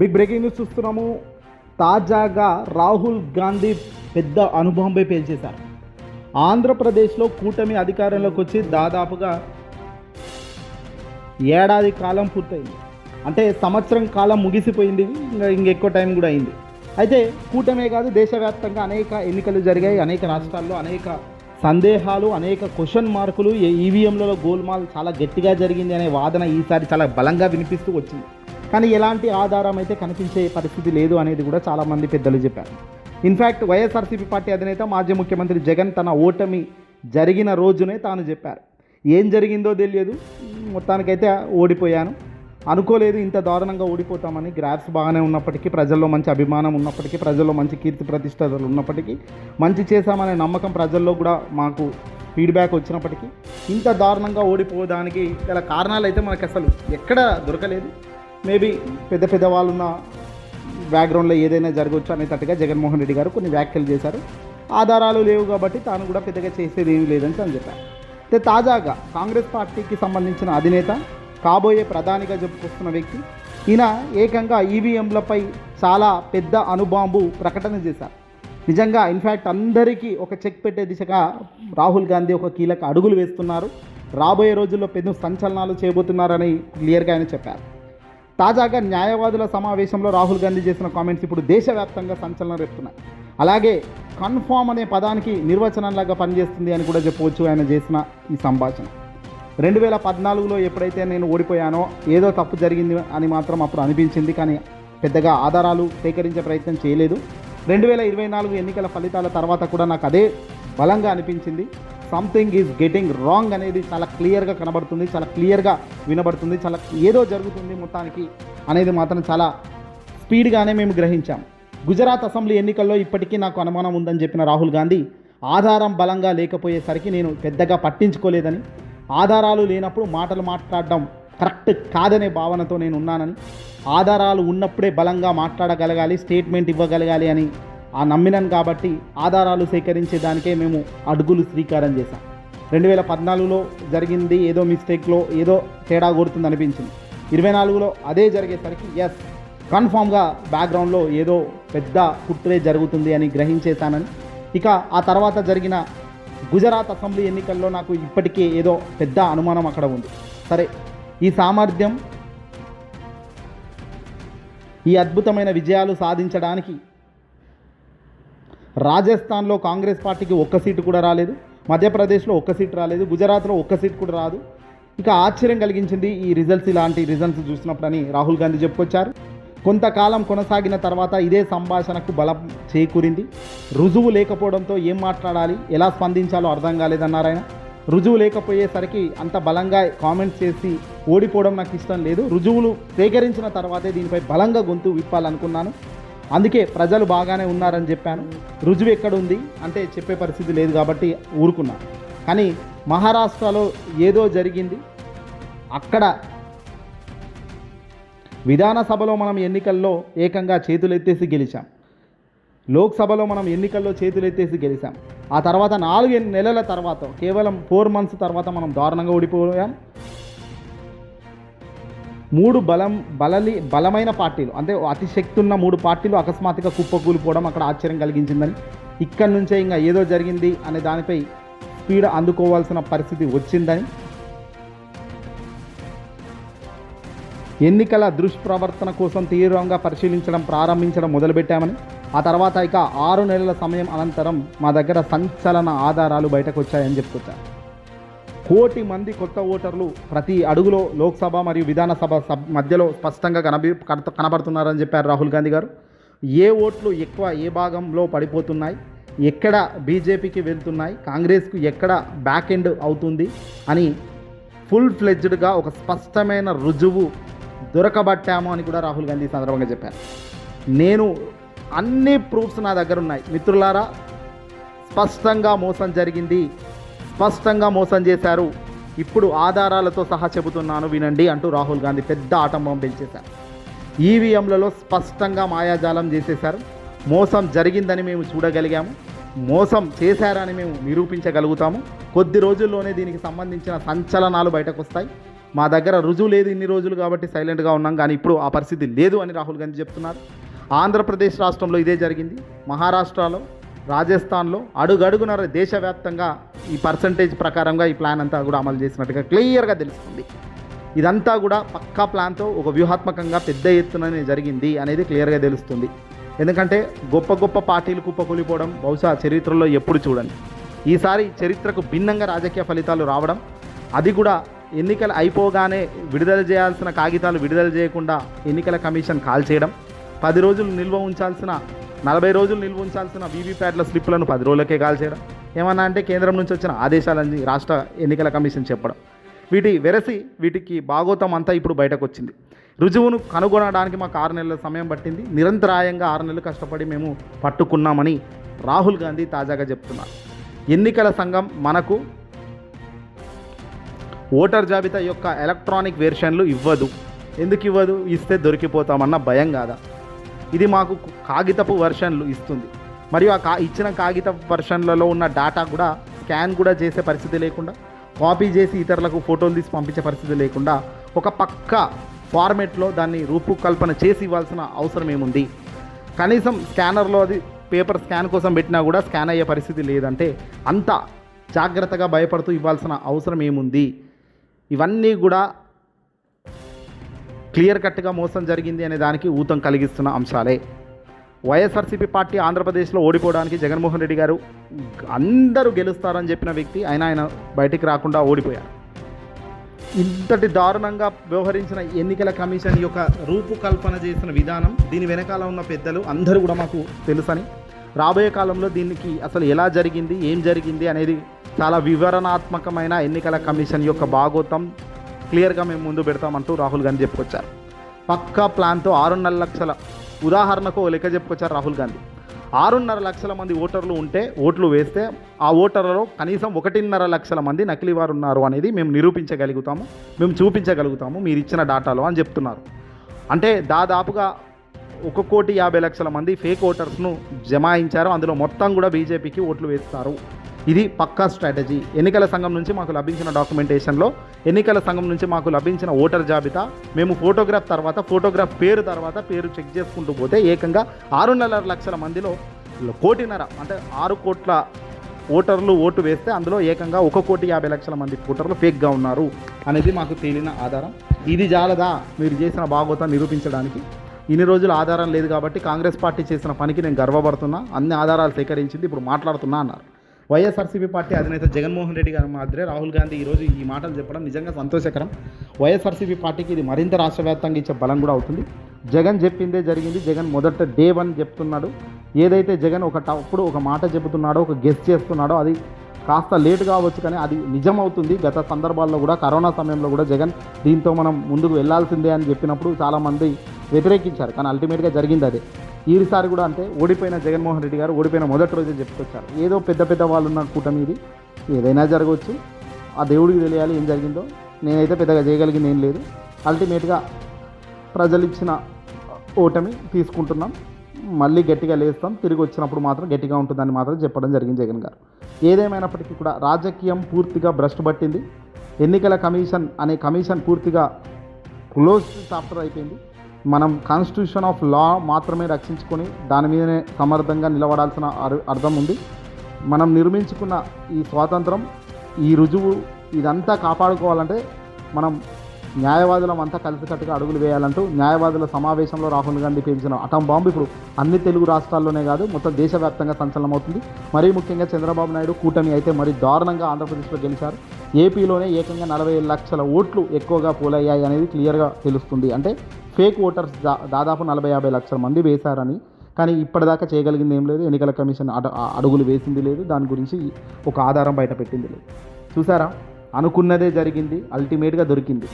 Big breaking news చూస్తున్నాము. తాజాగా రాహుల్ గాంధీ పెద్ద అనుభవంపై పేల్చేశారు. ఆంధ్రప్రదేశ్లో కూటమి అధికారంలోకి వచ్చి దాదాపుగా ఏడాది కాలం పూర్తయింది. అంటే సంవత్సరం కాలం ముగిసిపోయింది. ఇంకా ఇంకెక్కువ టైం కూడా అయింది. అయితే కూటమే కాదు దేశవ్యాప్తంగా అనేక ఎన్నికలు జరిగాయి. అనేక రాష్ట్రాల్లో అనేక సందేహాలు అనేక క్వశ్చన్ మార్కులు. ఈవీఎంలలో గోల్మాల్ చాలా గట్టిగా జరిగింది అనే వాదన ఈసారి చాలా బలంగా వినిపిస్తూ వచ్చింది. కానీ ఎలాంటి ఆధారం అయితే కనిపించే పరిస్థితి లేదు అనేది కూడా చాలామంది పెద్దలు చెప్పారు. ఇన్ఫ్యాక్ట్ వైఎస్ఆర్సీపీ పార్టీ అధినేత మాజీ ముఖ్యమంత్రి జగన్ తన ఓటమి జరిగిన రోజునే తాను చెప్పారు. ఏం జరిగిందో తెలియదు. మొత్తానికైతే ఓడిపోయాను. అనుకోలేదు ఇంత దారుణంగా ఓడిపోతామని. గ్రాఫ్స్ బాగానే ఉన్నప్పటికీ ప్రజల్లో మంచి అభిమానం ఉన్నప్పటికీ ప్రజల్లో మంచి కీర్తి ప్రతిష్టలు ఉన్నప్పటికీ మంచి చేశామనే నమ్మకం ప్రజల్లో కూడా మాకు ఫీడ్బ్యాక్ వచ్చినప్పటికీ ఇంత దారుణంగా ఓడిపోవడానికి గల కారణాలు అయితే మనకు అసలు ఎక్కడ దొరకలేదు. మేబీ పెద్ద పెద్ద వాళ్ళు ఉన్న బ్యాక్గ్రౌండ్లో ఏదైనా జరగవచ్చు అనేటట్టుగా జగన్మోహన్ రెడ్డి గారు కొన్ని వ్యాఖ్యలు చేశారు. ఆధారాలు లేవు కాబట్టి తాను కూడా పెద్దగా చేసేది ఏమీ లేదని తను చెప్పారు. అయితే తాజాగా కాంగ్రెస్ పార్టీకి సంబంధించిన అధినేత కాబోయే ప్రధానిగా చెప్పుకొస్తున్న వ్యక్తి ఈయన ఏకంగా ఈవీఎంలపై చాలా పెద్ద అనుబాంబు ప్రకటన చేశారు. నిజంగా ఇన్ఫ్యాక్ట్ అందరికీ ఒక చెక్ పెట్టే దిశగా రాహుల్ గాంధీ ఒక కీలక అడుగులు వేస్తున్నారు. రాబోయే రోజుల్లో పెద్ద సంచలనాలు చేయబోతున్నారని క్లియర్గా ఆయన చెప్పారు. తాజాగా న్యాయవాదుల సమావేశంలో రాహుల్ గాంధీ చేసిన కామెంట్స్ ఇప్పుడు దేశవ్యాప్తంగా సంచలనం రేపుతున్నాయి. అలాగే కన్ఫామ్ అనే పదానికి నిర్వచనంలాగా పనిచేస్తుంది అని కూడా చెప్పవచ్చు ఆయన చేసిన ఈ సంభాషణ. రెండు వేల పద్నాలుగులో ఎప్పుడైతే నేను ఓడిపోయానో ఏదో తప్పు జరిగింది అని మాత్రం అప్పుడు అనిపించింది కానీ పెద్దగా ఆధారాలు సేకరించే ప్రయత్నం చేయలేదు. రెండు వేల ఇరవై నాలుగు ఎన్నికల ఫలితాల తర్వాత కూడా నాకు అదే బలంగా అనిపించింది. సంథింగ్ ఈజ్ గెటింగ్ రాంగ్ అనేది చాలా క్లియర్గా కనబడుతుంది చాలా క్లియర్గా వినబడుతుంది చాలా ఏదో జరుగుతుంది మొత్తానికి అనేది మాత్రం చాలా స్పీడ్గానే మేము గ్రహించాం. గుజరాత్ అసెంబ్లీ ఎన్నికల్లో ఇప్పటికీ నాకు అనుమానం ఉందని చెప్పిన రాహుల్ గాంధీ ఆధారం బలంగా లేకపోయేసరికి నేను పెద్దగా పట్టించుకోలేదని ఆధారాలు లేనప్పుడు మాటలు మాట్లాడడం కరెక్ట్ కాదనే భావనతో నేను ఉన్నానని ఆధారాలు ఉన్నప్పుడే బలంగా మాట్లాడగలగాలి స్టేట్మెంట్ ఇవ్వగలగాలి అని ఆ నమ్మినాను కాబట్టి ఆధారాలు సేకరించే దానికే మేము అడుగులు శ్రీకారం చేశాం. రెండు వేల పద్నాలుగులో జరిగింది ఏదో మిస్టేక్లో ఏదో తేడా కొడుతుంది అనిపించింది. ఇరవై నాలుగులో అదే జరిగేసరికి ఎస్ కన్ఫామ్గా బ్యాక్గ్రౌండ్లో ఏదో పెద్ద కుట్రే జరుగుతుంది అని గ్రహించేశానని. ఇక ఆ తర్వాత జరిగిన గుజరాత్ అసెంబ్లీ ఎన్నికల్లో నాకు ఇప్పటికే ఏదో పెద్ద అనుమానం అక్కడ ఉంది. సరే ఈ సామర్థ్యం ఈ అద్భుతమైన విజయాలు సాధించడానికి రాజస్థాన్లో కాంగ్రెస్ పార్టీకి ఒక్క సీటు కూడా రాలేదు మధ్యప్రదేశ్లో ఒక్క సీటు రాలేదు గుజరాత్లో ఒక్క సీటు కూడా రాదు. ఇక ఆశ్చర్యం కలిగించింది ఈ రిజల్ట్స్ ఇలాంటి రిజల్ట్స్ చూసినప్పుడని రాహుల్ గాంధీ చెప్పుకొచ్చారు. కొంతకాలం కొనసాగిన తర్వాత ఇదే సంభాషణకు బలం చేకూరింది. రుజువు లేకపోవడంతో ఏం మాట్లాడాలి ఎలా స్పందించాలో అర్థం కాలేదన్నారు ఆయన. రుజువు లేకపోయేసరికి అంత బలంగా కామెంట్స్ చేసి ఓడిపోవడం నాకు ఇష్టం లేదు. రుజువులు సేకరించిన తర్వాతే దీనిపై బలంగా గొంతు విప్పాలనుకున్నాను. అందుకే ప్రజలు బాగానే ఉన్నారని చెప్పాను. రుజువు ఎక్కడుంది? అంటే చెప్పే పరిస్థితి లేదు కాబట్టి ఊరుకున్నాను కానీ మహారాష్ట్రలో ఏదో జరిగింది. అక్కడ విధానసభలో మనం ఎన్నికల్లో ఏకంగా చేతులెత్తేసి గెలిచాం. లోక్సభలో మనం ఎన్నికల్లో చేతులెత్తేసి గెలిచాం. ఆ తర్వాత నాలుగు నెలల తర్వాత కేవలం ఫోర్ మంత్స్ తర్వాత మనం దారుణంగా ఓడిపోయాం. మూడు బలం బలలి బలమైన పార్టీలు. అంటే అతిశక్తి ఉన్న మూడు పార్టీలు అకస్మాత్తుగా కుప్పకూలిపోవడం అక్కడ ఆశ్చర్యం కలిగించిందని. ఇక్కడి నుంచే ఇంకా ఏదో జరిగింది అనే దానిపై స్పీడ్ అందుకోవాల్సిన పరిస్థితి వచ్చిందని. ఎన్నికల దుష్ప్రవర్తన కోసం తీవ్రంగా పరిశీలించడం ప్రారంభించడం మొదలుపెట్టామని. ఆ తర్వాత ఇక ఆరు నెలల సమయం అనంతరం మా దగ్గర సంచలన ఆధారాలు బయటకు వచ్చాయని చెప్పుకొచ్చారు. కోటి మంది కొత్త ఓటర్లు ప్రతి అడుగులో లోక్సభ మరియు విధానసభ సబ్ మధ్యలో స్పష్టంగా కనబి కనబడుతున్నారని చెప్పారు రాహుల్ గాంధీ గారు. ఏ ఓట్లు ఎక్కువ ఏ భాగంలో పడిపోతున్నాయి? ఎక్కడ బీజేపీకి వెళ్తున్నాయి? కాంగ్రెస్కు ఎక్కడ బ్యాక్ ఎండ్ అవుతుంది? అని ఫుల్ ఫ్లెడ్జ్డ్గా ఒక స్పష్టమైన రుజువు దొరకబట్టాము అని కూడా రాహుల్ గాంధీ సందర్భంగా చెప్పారు. నేను అన్ని ప్రూఫ్స్ నా దగ్గర ఉన్నాయి. మిత్రులారా స్పష్టంగా మోసం జరిగింది స్పష్టంగా మోసం చేశారు. ఇప్పుడు ఆధారాలతో సహా చెబుతున్నాను వినండి అంటూ రాహుల్ గాంధీ పెద్ద ఆటంబం పెంచేశారు. ఈవీఎంలలో స్పష్టంగా మాయాజాలం చేసేశారు. మోసం జరిగిందని మేము చూడగలిగాము. మోసం చేశారని మేము నిరూపించగలుగుతాము. కొద్ది రోజుల్లోనే దీనికి సంబంధించిన సంచలనాలు బయటకు వస్తాయి మా దగ్గర రుజువు లేదు ఇన్ని రోజులు కాబట్టి సైలెంట్గా ఉన్నాం. కానీ ఇప్పుడు ఆ పరిస్థితి లేదు అని రాహుల్ గాంధీ చెప్తున్నారు. ఆంధ్రప్రదేశ్ రాష్ట్రంలో ఇదే జరిగింది. మహారాష్ట్రలో రాజస్థాన్లో అడుగడుగున దేశవ్యాప్తంగా ఈ పర్సంటేజ్ ప్రకారంగా ఈ ప్లాన్ అంతా కూడా అమలు చేసినట్టుగా క్లియర్గా తెలుస్తుంది. ఇదంతా కూడా పక్కా ప్లాన్తో ఒక వ్యూహాత్మకంగా పెద్ద ఎత్తుననే జరిగింది అనేది క్లియర్గా తెలుస్తుంది. ఎందుకంటే గొప్ప గొప్ప పార్టీలు కుప్పకూలిపోవడం బహుశా చరిత్రలో ఎప్పుడు చూడండి. ఈసారి చరిత్రకు భిన్నంగా రాజకీయ ఫలితాలు రావడం అది కూడా ఎన్నికలు అయిపోగానే విడుదల చేయాల్సిన కాగితాలు విడుదల చేయకుండా ఎన్నికల కమిషన్ కాల్ చేయడం పది రోజులు నిల్వ ఉంచాల్సిన నలభై రోజులు నిల్వ ఉంచాల్సిన వీవీప్యాట్ల స్లిప్లను పది రోజులకే కాల్ చేయడం ఏమన్నా అంటే కేంద్రం నుంచి వచ్చిన ఆదేశాలని రాష్ట్ర ఎన్నికల కమిషన్ చెప్పడం. వీటి వెరసి వీటికి భాగోతం అంతా ఇప్పుడు బయటకు వచ్చింది రుజువును కనుగొనడానికి మాకు ఆరు నెలల సమయం పట్టింది. నిరంతరాయంగా ఆరు నెలలు కష్టపడి మేము పట్టుకున్నామని రాహుల్ గాంధీ తాజాగా చెప్తున్నారు. ఎన్నికల సంఘం మనకు ఓటర్ జాబితా యొక్క ఎలక్ట్రానిక్ వెర్షన్లు ఇవ్వదు. ఎందుకు ఇవ్వదు? ఇస్తే దొరికిపోతామన్న భయం కాదా? ఇది మాకు కాగితపు వెర్షన్లు ఇస్తుంది. మరియు ఆ కా ఇచ్చిన కాగిత వర్షన్లలో ఉన్న డేటా కూడా స్కాన్ కూడా చేసే పరిస్థితి లేకుండా కాపీ చేసి ఇతరులకు ఫోటోలు తీసి పంపించే పరిస్థితి లేకుండా ఒక పక్క ఫార్మేట్లో దాన్ని రూపకల్పన చేసి ఇవ్వాల్సిన అవసరం ఏముంది? కనీసం స్కానర్లో అది పేపర్ స్కాన్ కోసం పెట్టినా కూడా స్కాన్ అయ్యే పరిస్థితి లేదంటే అంత జాగ్రత్తగా భయపడుతూ ఇవ్వాల్సిన అవసరం ఏముంది? ఇవన్నీ కూడా క్లియర్ కట్గా మోసం జరిగింది అనే దానికి ఊతం కలిగిస్తున్న అంశాలే. వైఎస్ఆర్సీపీ పార్టీ ఆంధ్రప్రదేశ్లో ఓడిపోవడానికి జగన్మోహన్ రెడ్డి గారు అందరూ గెలుస్తారని చెప్పిన వ్యక్తి ఆయన ఆయన బయటికి రాకుండా ఓడిపోయారు. ఇంతటి దారుణంగా వ్యవహరించిన ఎన్నికల కమిషన్ యొక్క రూపుకల్పన చేసిన విధానం దీని వెనకాల ఉన్న పెద్దలు అందరూ కూడా మాకు తెలుసని రాబోయే కాలంలో దీనికి అసలు ఎలా జరిగింది ఏం జరిగింది అనేది చాలా వివరణాత్మకమైన ఎన్నికల కమిషన్ యొక్క భాగోతం క్లియర్గా మేము ముందు పెడతామంటూ రాహుల్ గాంధీ చెప్పుకొచ్చారు. పక్కా ప్లాన్తో ఆరున్నర లక్షల ఉదాహరణకు ఓ లెక్క చెప్పుకొచ్చారు రాహుల్ గాంధీ. ఆరున్నర లక్షల మంది ఓటర్లు ఉంటే ఓట్లు వేస్తే ఆ ఓటర్లలో కనీసం ఒకటిన్నర లక్షల మంది నకిలీ వారు ఉన్నారు అనేది మేము నిరూపించగలుగుతాము మేము చూపించగలుగుతాము మీరు ఇచ్చిన డాటాలో అని చెప్తున్నారు. అంటే దాదాపుగా ఒక కోటి యాభై లక్షల మంది ఫేక్ ఓటర్స్ను జమాయించారు అందులో మొత్తం కూడా బీజేపీకి ఓట్లు వేస్తారు. ఇది పక్కా స్ట్రాటజీ. ఎన్నికల సంఘం నుంచి మాకు లభించిన డాక్యుమెంటేషన్లో ఎన్నికల సంఘం నుంచి మాకు లభించిన ఓటర్ జాబితా మేము ఫోటోగ్రాఫ్ తర్వాత ఫోటోగ్రాఫ్ పేరు తర్వాత పేరు చెక్ చేసుకుంటూ పోతే ఏకంగా ఆరున్నర లక్షల మందిలో కోటిన్నర అంటే ఆరు కోట్ల ఓటర్లు ఓటు వేస్తే అందులో ఏకంగా ఒక కోటి యాభై లక్షల మంది ఓటర్లు ఫేక్గా ఉన్నారు అనేది మాకు తేలిన ఆధారం. ఇది జాలదా మీరు చేసిన భాగోతం నిరూపించడానికి. ఇన్ని రోజులు ఆధారం లేదు కాబట్టి కాంగ్రెస్ పార్టీ చేసిన పనికి నేను గర్వపడుతున్నా. అన్ని ఆధారాలు సేకరించింది ఇప్పుడు మాట్లాడుతున్నా అన్నారు. వైఎస్ఆర్సీపీ పార్టీ అధినేత జగన్మోహన్ రెడ్డి గారు మాదిరే రాహుల్ గాంధీ ఈరోజు ఈ మాటలు చెప్పడం నిజంగా సంతోషకరం. వైఎస్ఆర్సీపీ పార్టీకి ఇది మరింత రాష్ట్ర వ్యాప్తంగా ఇచ్చే బలం కూడా అవుతుంది. జగన్ చెప్పిందే జరిగింది. జగన్ మొదట డే వన్ చెప్తున్నాడు. ఏదైతే జగన్ ఒక అప్పుడు ఒక మాట చెబుతున్నాడో ఒక గెస్ట్ చేస్తున్నాడో అది కాస్త లేట్ కావచ్చు కానీ అది నిజం అవుతుంది గత సందర్భాల్లో కూడా కరోనా సమయంలో కూడా జగన్ దీంతో మనం ముందుకు వెళ్ళాల్సిందే అని చెప్పినప్పుడు చాలామంది వ్యతిరేకించారు. కానీ అల్టిమేట్గా జరిగింది అదే. ఈసారి కూడా అంటే ఓడిపోయిన జగన్మోహన్ రెడ్డి గారు ఓడిపోయిన మొదటి రోజే చెప్పుకొచ్చారు. ఏదో పెద్ద పెద్ద వాళ్ళు ఉన్న కూటమి ఇది. ఏదైనా జరగవచ్చు. ఆ దేవుడికి తెలియాలి ఏం జరిగిందో. నేనైతే పెద్దగా చేయగలిగింది ఏం లేదు. అల్టిమేట్గా ప్రజలు ఇచ్చిన ఓటమి తీసుకుంటున్నాం. మళ్ళీ గట్టిగా లేస్తాం. తిరిగి వచ్చినప్పుడు మాత్రం గట్టిగా ఉంటుందని మాత్రం చెప్పడం జరిగింది జగన్ గారు. ఏదేమైనప్పటికీ కూడా రాజకీయం పూర్తిగా భ్రష్టు పట్టింది. ఎన్నికల కమిషన్ అనే కమిషన్ పూర్తిగా క్లోజ్ చాప్టర్ అయిపోయింది. మనం కాన్స్టిట్యూషన్ ఆఫ్ లా మాత్రమే రక్షించుకొని దాని మీదనే సమర్థంగా నిలబడాల్సిన అర్- అర్థం ఉంది. మనం నిర్మించుకున్న ఈ స్వాతంత్రం ఈ రుజువు ఇదంతా కాపాడుకోవాలంటే మనం న్యాయవాదులం అంతా కలిసికట్టుగా అడుగులు వేయాలంటూ న్యాయవాదుల సమావేశంలో రాహుల్ గాంధీ పేల్చిన అటం బాంబు ఇప్పుడు అన్ని తెలుగు రాష్ట్రాల్లోనే కాదు మొత్తం దేశవ్యాప్తంగా సంచలనమవుతుంది. మరీ ముఖ్యంగా చంద్రబాబు నాయుడు కూటమి అయితే మరి దారుణంగా ఆంధ్రప్రదేశ్లో గెలిచారు. ఏపీలోనే ఏకంగా నలభై లక్షల ఓట్లు ఎక్కువగా పోలయ్యాయి అనేది క్లియర్గా తెలుస్తుంది. అంటే ఫేక్ ఓటర్స్ దా దాదాపు నలభై యాభై లక్షల మంది వేశారని. కానీ ఇప్పటిదాకా చేయగలిగింది ఏం లేదు. ఎన్నికల కమిషన్ అడుగులు వేసింది లేదు. దాని గురించి ఒక ఆధారం బయట పెట్టింది లేదు. చూసారా? అనుకున్నదే జరిగింది అల్టిమేట్గా దొరికింది.